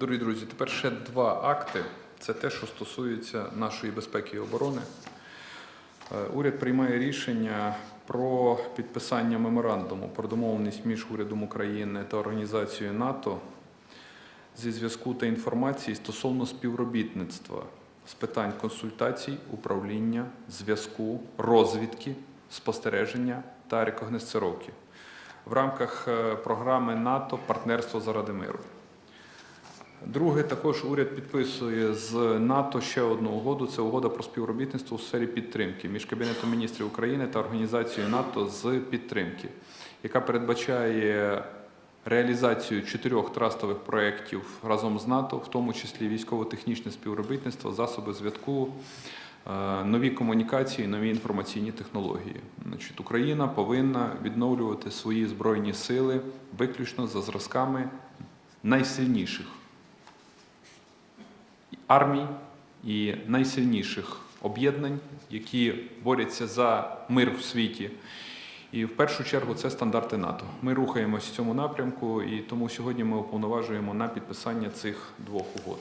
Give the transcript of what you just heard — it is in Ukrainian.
Дорогі друзі, тепер ще два акти. Це те, що стосується нашої безпеки і оборони. Е, Уряд приймає рішення про підписання меморандуму про домовленість між урядом України та організацією НАТО зі зв'язку та інформації стосовно співробітництва з питань консультацій, управління, зв'язку, розвідки, спостереження та рекогносцировки в рамках е, програми НАТО Партнерство заради миру. Друге, також уряд підписує з НАТО ще одну угоду. Це угода про співробітництво у сфері підтримки між Кабінетом міністрів України та організацією НАТО з підтримки, яка передбачає реалізацію чотирьох трастових проєктів разом з НАТО, в тому числі військово-технічне співробітництво, засоби зв'язку, е, нові комунікації, нові інформаційні технології. Значить, Україна повинна відновлювати свої збройні сили виключно за зразками найсильніших армій і найсильніших об'єднань, які борються за мир в світі. І в першу чергу це стандарти НАТО. Ми рухаємось в цьому напрямку, і тому сьогодні ми уповноважуємо на підписання цих двох угод.